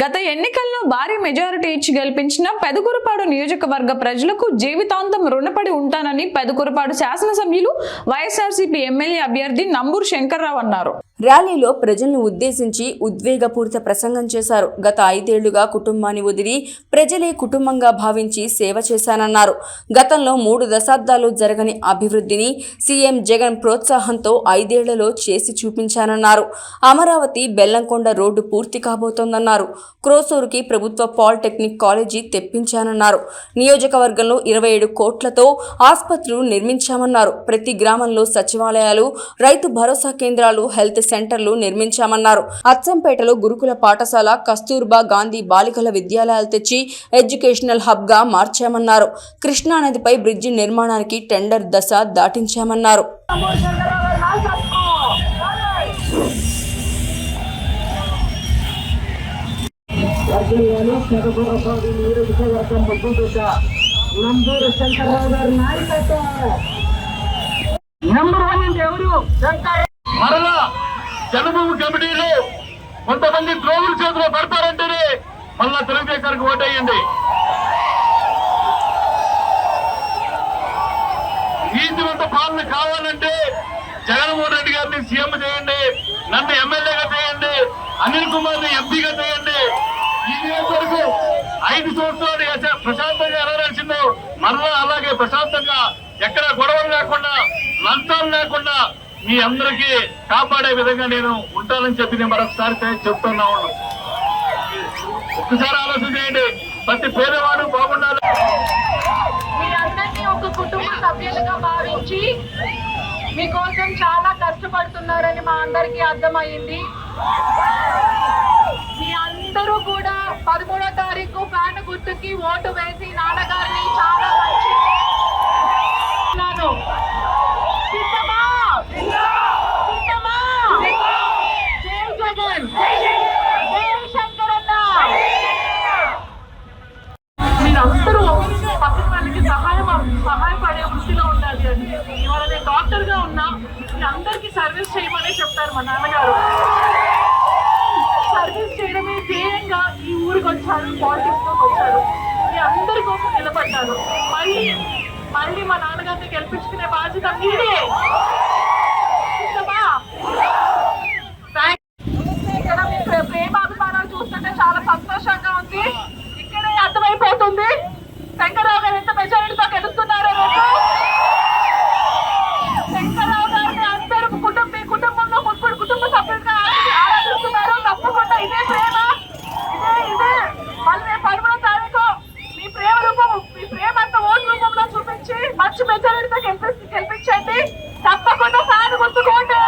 గత ఎన్నికల్లో భారీ మెజారిటీ ఇచ్చి గెలిపించిన పెదకురపాడు నియోజకవర్గ ప్రజలకు జీవితాంతం రుణపడి ఉంటానని పెదకురపాడు శాసనసభ్యులు వైఎస్ఆర్సీపీ ఎమ్మెల్యే అభ్యర్థి నంబూరు శంకర్రావు అన్నారు. ర్యాలీలో ప్రజలను ఉద్దేశించి ఉద్వేగపూరిత ప్రసంగం చేశారు. గత ఐదేళ్ళుగా కుటుంబాన్ని వదిలి ప్రజలే కుటుంబంగా భావించి సేవ చేశానన్నారు. గతంలో మూడు దశాబ్దాలు జరగని అభివృద్ధిని సీఎం జగన్ ప్రోత్సాహంతో ఐదేళ్ళలో చేసి చూపించానన్నారు. అమరావతి బెల్లంకొండ రోడ్డు పూర్తి కాబోతోందన్నారు. క్రోసూరుకి ప్రభుత్వ పాలిటెక్నిక్ కాలేజీ తెప్పించానన్నారు. నియోజకవర్గంలో ఇరవై ఏడు కోట్లతో ఆసుపత్రులు నిర్మించామన్నారు. ప్రతి గ్రామంలో సచివాలయాలు రైతు భరోసా కేంద్రాలు హెల్త్ సెంటర్లు నిర్మించామన్నారు. అచ్చంపేటలో గురుకుల పాఠశాల కస్తూర్బా గాంధీ బాలికల విద్యాలయాలు తెచ్చి ఎడ్యుకేషనల్ హబ్గా మార్చామన్నారు. కృష్ణానదిపై బ్రిడ్జి నిర్మాణానికి టెండర్ దశ దాటించామన్నారు. మరలా జనభూమి కమిటీలు కొంతమంది ద్రోగుల చేతిలో పడతారంటేనే మళ్ళా తెలుగుదేశానికి ఓటేయండి నీతివంత పాలన కావాలంటే జగన్మోహన్ రెడ్డి గారిని సీఎం చేయండి నన్ను ఎమ్మెల్యేగా చేయండి అనిల్ కుమార్ని ఎంపీగా చేయండి. ఈ ఐదు సంవత్సరాలు ప్రశాంతంగా ప్రశాంతంగా ఎలాల్సిందో మరలా అలాగే ప్రశాంతంగా ఎక్కడ గొడవలు లేకుండా లంచాలు లేకుండా మీ అందరికీ కాపాడే విధంగా నేను ఉంటానని చెప్పి నేను మరొకసారి చెప్తున్నా ఉన్నాను. ఒక్కసారి ఆలోచన చేయండి. ప్రతి పేదవాడు బాగుండాలి. మీరందరినీ ఒక కుటుంబ సభ్యులుగా భావించి మీకోసం చాలా కష్టపడుతున్నారని మా అందరికీ అర్థమైంది. మీ అందరూ కూడా పదమూడో తారీఖు ఫ్యాన్ గుర్తుకి ఓటు వేసి నాన్నగారిని చాలా మంచి అన్నాను. సిద్ధమా? సిద్ధమా? జై జగన్ జై శంకరన్న మీరందరూ పక్కన వాళ్ళకి సహాయం సహాయపడే వృత్తిలో ఉండాలి అని. ఇవాళ నేను డాక్టర్గా ఉన్నా మీ అందరికీ సర్వీస్ చేయమనే చెప్తారు మా నాన్నగారు సర్వీస్ చేయడమే ధ్యేయంగా ఈ ఊరికి వచ్చారు పాలిటిక్స్లోకి వచ్చారు. మీ అందరి కోసం నిలబడ్డారు. మళ్ళీ మళ్ళీ మా నాన్నగారిని గెలిపించుకునే బాధ్యత మీదే. మంచి మెజారిటీతో గెలిపి గెలిపించండి. తప్పకుండా ఫ్యాన్ గుర్తుకోండి.